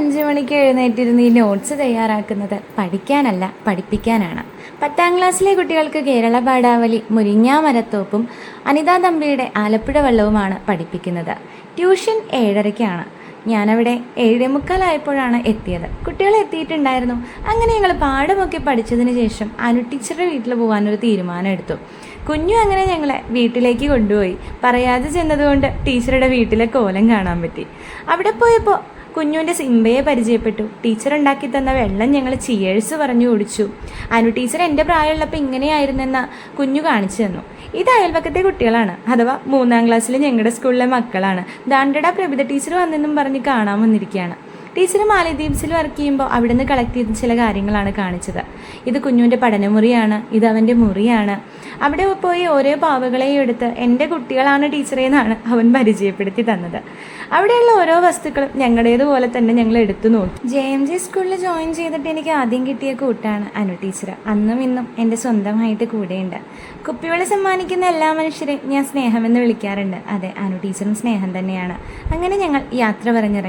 അഞ്ച് മണിക്ക് എഴുന്നേറ്റിരുന്ന് ഈ നോട്ട്സ് തയ്യാറാക്കുന്നത് പഠിക്കാനല്ല പഠിപ്പിക്കാനാണ്. പത്താം ക്ലാസ്സിലെ കുട്ടികൾക്ക് കേരള പാടാവലി മുരിങ്ങാ മരത്തോപ്പും അനിതാ തമ്പിയുടെ ആലപ്പുഴ വെള്ളവുമാണ് പഠിപ്പിക്കുന്നത്. ട്യൂഷൻ ഏഴരയ്ക്കാണ്. ഞാനവിടെ ഏഴേ മുക്കാലായപ്പോഴാണ് എത്തിയത്. കുട്ടികൾ എത്തിയിട്ടുണ്ടായിരുന്നു. അങ്ങനെ ഞങ്ങൾ പാഠമൊക്കെ പഠിച്ചതിന് ശേഷം അനു ടീച്ചറുടെ വീട്ടിൽ പോകാനൊരു തീരുമാനം എടുത്തു കുഞ്ഞു അങ്ങനെ ഞങ്ങളെ വീട്ടിലേക്ക് കൊണ്ടുപോയി. പറയാതെ ചെന്നതുകൊണ്ട് ടീച്ചറുടെ വീട്ടിലെ കോലം കാണാൻ പറ്റി. അവിടെ പോയപ്പോൾ കുഞ്ഞുവിന്റെ സിംബയെ പരിചയപ്പെട്ടു. ടീച്ചർ ഉണ്ടാക്കി തന്ന വെള്ളം ഞങ്ങൾ ചിയേഴ്സ് പറഞ്ഞു കുടിച്ചു. അനു ടീച്ചർ എന്റെ പ്രായമുള്ളപ്പോൾ ഇങ്ങനെയായിരുന്നെന്ന കുഞ്ഞു കാണിച്ചു തന്നു. ഇത് അയൽപക്കത്തെ കുട്ടികളാണ് അഥവാ മൂന്നാം ക്ലാസ്സിലെ ഞങ്ങളുടെ സ്കൂളിലെ മക്കളാണ്. ദാണ്ടട പ്രഭിത ടീച്ചർ വന്നെന്നും പറഞ്ഞ് കാണാൻ വന്നിരിക്കുകയാണ്. ടീച്ചർ മാലദ്വീപ്സിൽ വർക്ക് ചെയ്യുമ്പോൾ അവിടെ നിന്ന് കളക്ട് ചെയ്ത ചില കാര്യങ്ങളാണ് കാണിച്ചത്. ഇത് കുഞ്ഞുവിന്റെ പഠനമുറിയാണ് ഇത് അവന്റെ മുറിയാണ്. അവിടെ പോയി ഓരോ പാവകളെയും എടുത്ത് എന്റെ കുട്ടികളാണ് ടീച്ചറെ എന്നാണ് അവൻ പരിചയപ്പെടുത്തി തന്നത്. അവിടെയുള്ള ഓരോ വസ്തുക്കളും ഞങ്ങളുടേതുപോലെ തന്നെ ഞങ്ങൾ എടുത്തു നോക്കി. ജെ എം ജി സ്കൂളിൽ ജോയിൻ ചെയ്തിട്ട് എനിക്ക് ആദ്യം കിട്ടിയ കൂട്ടാണ് അനു ടീച്ചർ അന്നും ഇന്നും എന്റെ സ്വന്തമായിട്ട് കൂടെയുണ്ട്. കുപ്പിവെള്ളം സമ്മാനിക്കുന്ന എല്ലാ മനുഷ്യരെയും ഞാൻ സ്നേഹമെന്ന് വിളിക്കാറുണ്ട്. അതെ അനു ടീച്ചറും സ്നേഹം തന്നെയാണ്. അങ്ങനെ ഞങ്ങൾ യാത്ര പറഞ്ഞിറങ്ങി.